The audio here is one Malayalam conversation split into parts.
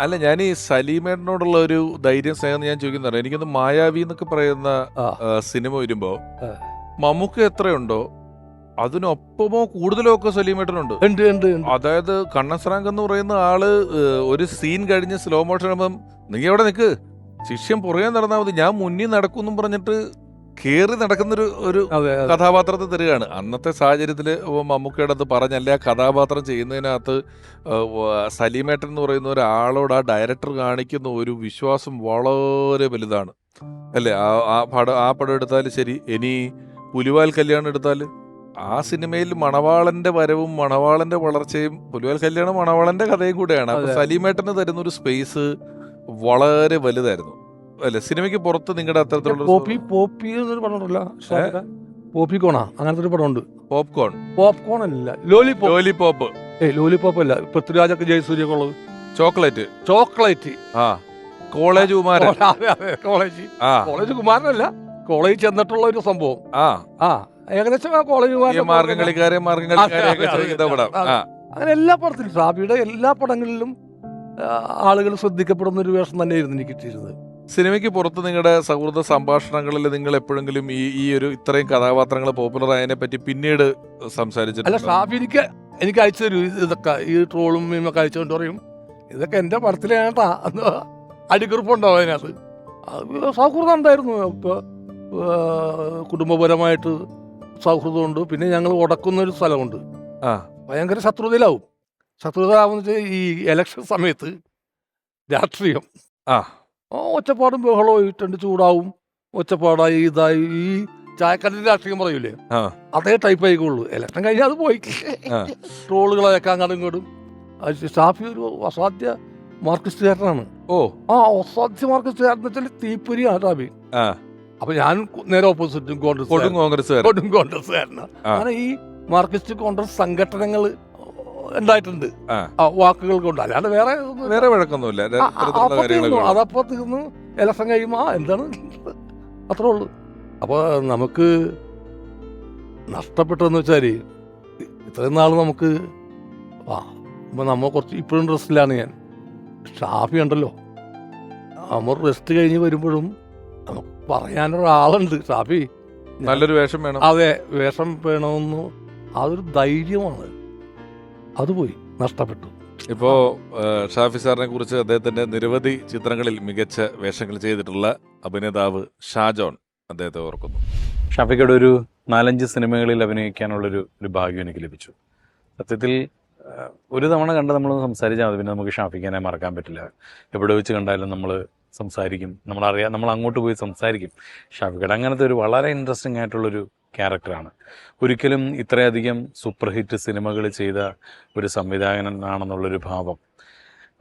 അല്ല ഞാൻ ഈ സലീമേടിനോടുള്ള ഒരു ധൈര്യം സ്നേഹം ഞാൻ ചോദിക്കുന്നത് എനിക്കൊന്ന് മായാവി എന്നൊക്കെ പറയുന്ന സിനിമ വരുമ്പോ മമ്മൂക്ക് എത്രയുണ്ടോ അതിനൊപ്പമോ കൂടുതലോ ഒക്കെ സലീമേട്ടനുണ്ട് അതായത് കണ്ണസ്രാങ്ക് എന്ന് പറയുന്ന ആൾ ഒരു സീൻ കഴിഞ്ഞ് സ്ലോ മോഷൻ ആകുമ്പം നീ എവിടെ നിൽക്ക് ശിഷ്യം പുറകെ നടന്നാൽ മതി ഞാൻ മുന്നിൽ നടക്കുമെന്നും പറഞ്ഞിട്ട് കേറി നടക്കുന്നൊരു ഒരു. കഥാപാത്രത്തെ തരികയാണ്. അന്നത്തെ സാഹചര്യത്തിൽ മമ്മൂക്കയുടെ അത് പറഞ്ഞല്ല ആ കഥാപാത്രം ചെയ്യുന്നതിനകത്ത് സലീമേട്ടൻ എന്ന് പറയുന്ന ഒരാളോട് ആ ഡയറക്ടർ കാണിക്കുന്ന ഒരു വിശ്വാസം വളരെ വലുതാണ്. അല്ലേ ആ ആ പടം ആ പടം എടുത്താൽ ശരി ഇനി പുലിവാൽ കല്യാണം എടുത്താൽ ആ സിനിമയിൽ മണവാളന്റെ വരവും മണവാളന്റെ വളർച്ചയും പുലിവാൽ കല്യാണം മണവാളന്റെ കഥയും കൂടെയാണ്. അപ്പൊ സലീമേട്ടന് തരുന്ന ഒരു സ്പേസ് വളരെ വലുതായിരുന്നു. അല്ലെ സിനിമയ്ക്ക് പുറത്ത് നിങ്ങളുടെ അത്തരത്തിലുള്ള പോപ്പി പോപ്പി എന്നൊരു പടം ഉണ്ടല്ല പോപ്പിക്കോണാ പോപ്പി കോണ അങ്ങനത്തെ ഒരു പടമുണ്ട്. പോപ്കോൺ. പോപ്കോൺ അല്ല ലോലിപോപ്പ്. ലോലിപോപ്പ്. ഏ ലോലിപോപ്പ് അല്ല പൃഥ്വിരാജൊക്കെ ജയസൂര്യൊക്കെ ഉള്ളത് ചോക്ലേറ്റ്. ചോക്ലേറ്റ്. ആ കോളേജ് കുമാരൻ. കോളേജ്. ആ. കോളേജ് കുമാരനല്ല കോളേജ് ചെന്നിട്ടുള്ള ഒരു സംഭവം. ആ. ആ ഏകദേശം ആ കോളേജ് കുമാരൻ മാർഗം കളിക്കാരെ മാർഗം അങ്ങനെ എല്ലാ പടത്തിലും ഷാബിയുടെ എല്ലാ പടങ്ങളിലും ആളുകൾ ശ്രദ്ധിക്കപ്പെടുന്ന ഒരു വേഷം തന്നെയായിരുന്നു എനിക്ക് കിട്ടിയിരുന്നത്. സിനിമയ്ക്ക് പുറത്ത് നിങ്ങളുടെ സൗഹൃദ സംഭാഷണങ്ങളിൽ നിങ്ങൾ എപ്പോഴെങ്കിലും ഈ ഈ ഒരു ഇത്രയും കഥാപാത്രങ്ങൾ പോപ്പുലർ ആയതിനെ പറ്റി പിന്നീട് അല്ല സംസാരിച്ചിട്ടുണ്ട് ഷാഫി എനിക്ക് എനിക്ക് അയച്ചു തരൂ ഇതൊക്കെ ഈ ട്രോളും മീമൊക്കെ അയച്ചുകൊണ്ട് പറയും. ഇതൊക്കെ എന്റെ പടത്തിലാണ് എന്ന് അടിക്കുറിപ്പുണ്ടാവും അതിനകത്ത്? അത് സൗഹൃദം ഉണ്ടായിരുന്നു ഇപ്പോൾ കുടുംബപരമായിട്ട് സൗഹൃദമുണ്ട്. പിന്നെ ഞങ്ങൾ ഉടക്കുന്ന ഒരു സ്ഥലമുണ്ട്. ആ. ഭയങ്കര ശത്രുതയിലാവും. ശത്രുത ആവുന്ന ഈ ഇലക്ഷൻ സമയത്ത് രാഷ്ട്രീയം. ആ. ആ, ഒച്ചപ്പാടും ബഹളവും ഇട്ടുണ്ട് ചൂടാവും. ഒച്ചപ്പാടായി ഇതായി ഈ ചായക്കടലിന്റെ രാഷ്ട്രീയം പറയൂലേ? അതേ ടൈപ്പ് ആയിക്കോളൂ. ഇലക്ഷൻ കഴിഞ്ഞാൽ അത് പോയി. ട്രോളുകളൊക്കെ അങ്ങോട്ടും ഇങ്ങോട്ടും അത് ഷാഫി ഒരു അസാധ്യ മാർക്സിസ്റ്റുകാരനാണ് ഓ. ആ അസാധ്യ മാർക്സിസ്റ്റുകാരൻ വെച്ചാൽ തീപ്പൊരിയാണ് ഷാഫി. അപ്പൊ ഞാൻ നേരെ ഓപ്പോസിറ്റും കോൺഗ്രസ് കൊടും കോൺഗ്രസ് കാരണം കോൺഗ്രസ്സുകാരനാണ് അങ്ങനെ ഈ മാർക്സിസ്റ്റ് കോൺഗ്രസ് സംഘടനകൾ ഉണ്ടായിട്ടുണ്ട്. വാക്കുകൾ കൊണ്ട്. അല്ലാണ്ട് വേറെ വേറെ വഴക്കൊന്നുമില്ല. അതപ്പോ തീർന്നു ഇലക്ഷൻ കഴിയുമ്പോ ആ എന്താണ്? അത്രേ ഉള്ളൂ. അപ്പൊ നമുക്ക് നഷ്ടപ്പെട്ടെന്ന് വെച്ചാൽ ഇത്രയും നാൾ നമുക്ക് ആ ഇപ്പൊ നമ്മ കുറച്ച് ഇപ്പോഴും റെസ്റ്റിലാണ് ഞാൻ. ഷാഫി ഉണ്ടല്ലോ. നമ്മൾ റെസ്റ്റ് കഴിഞ്ഞ് വരുമ്പോഴും നമുക്ക് പറയാനൊരാളുണ്ട്. ഷാഫി നല്ലൊരു വേഷം വേണം. അതെ വേഷം വേണമെന്ന്. അതൊരു ധൈര്യമാണ്. അത് പോയി നഷ്ടപ്പെട്ടു. ഇപ്പോ ഷാഫി സാറിനെ കുറിച്ച് അദ്ദേഹത്തിന്റെ നിരവധി ചിത്രങ്ങളിൽ മികച്ച വേഷങ്ങൾ ചെയ്തിട്ടുള്ള അഭിനേതാവ് ഷാജോൺ അദ്ദേഹത്തെ ഓർക്കുന്നു. ഷാഫിക്കയുടെ ഒരു നാലഞ്ച് സിനിമകളിൽ അഭിനയിക്കാനുള്ളൊരു ഒരു ഭാഗ്യം എനിക്ക് ലഭിച്ചു. സത്യത്തിൽ ഒരു തവണ കണ്ട് നമ്മൾ സംസാരിച്ചാൽ മതി. പിന്നെ നമുക്ക് ഷാഫിക്കാനെ മറക്കാൻ പറ്റില്ല. എവിടെ വെച്ച് കണ്ടാലും നമ്മൾ സംസാരിക്കും. നമ്മളറിയാം നമ്മൾ അങ്ങോട്ട് പോയി സംസാരിക്കും. ഷാഫിക്കയുടെ അങ്ങനത്തെ ഒരു വളരെ ഇൻട്രസ്റ്റിംഗ് ആയിട്ടുള്ളൊരു ക്യാരക്ടറാണ്. ഒരിക്കലും ഇത്രയധികം സൂപ്പർ ഹിറ്റ് സിനിമകൾ ചെയ്ത ഒരു സംവിധായകനാണെന്നുള്ളൊരു ഭാവം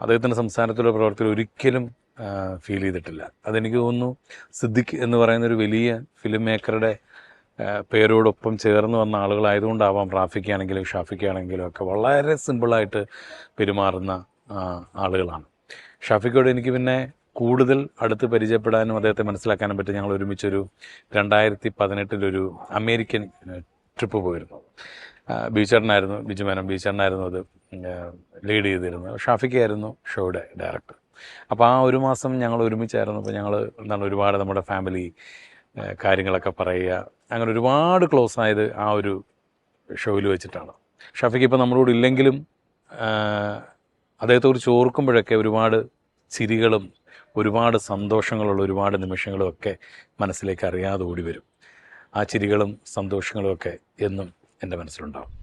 അദ്ദേഹത്തിന്റെ സംസ്ഥാനത്തിലുള്ള പ്രവർത്തനം ഒരിക്കലും ഫീൽ ചെയ്തിട്ടില്ല. അതെനിക്ക് തോന്നുന്നു സിദ്ദിഖ് എന്ന് പറയുന്ന ഒരു വലിയ ഫിലിം മേക്കറുടെ പേരോടൊപ്പം ചേർന്ന് വന്ന ആളുകളായതുകൊണ്ടാവാം റാഫിക്കാണെങ്കിലും ഷാഫിക്കാണെങ്കിലും ഒക്കെ വളരെ സിമ്പിളായിട്ട് പെരുമാറുന്ന ആളുകളാണ്. ഷാഫിക്കോട് എനിക്ക് പിന്നെ കൂടുതൽ അടുത്ത് പരിചയപ്പെടാനും അദ്ദേഹത്തെ മനസ്സിലാക്കാനും പറ്റും ഞങ്ങൾ ഒരുമിച്ചൊരു രണ്ടായിരത്തി പതിനെട്ടിലൊരു അമേരിക്കൻ ട്രിപ്പ് പോയിരുന്നു. ബീച്ചേട്ടനായിരുന്നു ബിജു മേനം ബീച്ചേട്ടനായിരുന്നു അത് ലീഡ് ചെയ്തിരുന്നത്. ഷാഫിക്കായിരുന്നു ഷോയുടെ ഡയറക്ടർ. അപ്പോൾ ആ ഒരു മാസം ഞങ്ങൾ ഒരുമിച്ചായിരുന്നു. അപ്പോൾ ഞങ്ങൾ എന്താണ് ഒരുപാട് നമ്മുടെ ഫാമിലി കാര്യങ്ങളൊക്കെ പറയുക. അങ്ങനെ ഒരുപാട് ക്ലോസ് ആയത് ആ ഒരു ഷോയിൽ വെച്ചിട്ടാണ്. ഷാഫിക്ക് ഇപ്പോൾ നമ്മളോട് ഇല്ലെങ്കിലും അദ്ദേഹത്തെക്കുറിച്ച് അദ്ദേഹത്തെ കുറിച്ച് ഓർക്കുമ്പോഴൊക്കെ ഒരുപാട് ചിരികളും ഒരുപാട് സന്തോഷങ്ങളുള്ള ഒരുപാട് നിമിഷങ്ങളും ഒക്കെ മനസ്സിലേക്ക് അറിയാതെ ഓടി വരും ആ ചിരികളും സന്തോഷങ്ങളും ഒക്കെ എന്നും എന്റെ മനസ്സിലുണ്ടാവും.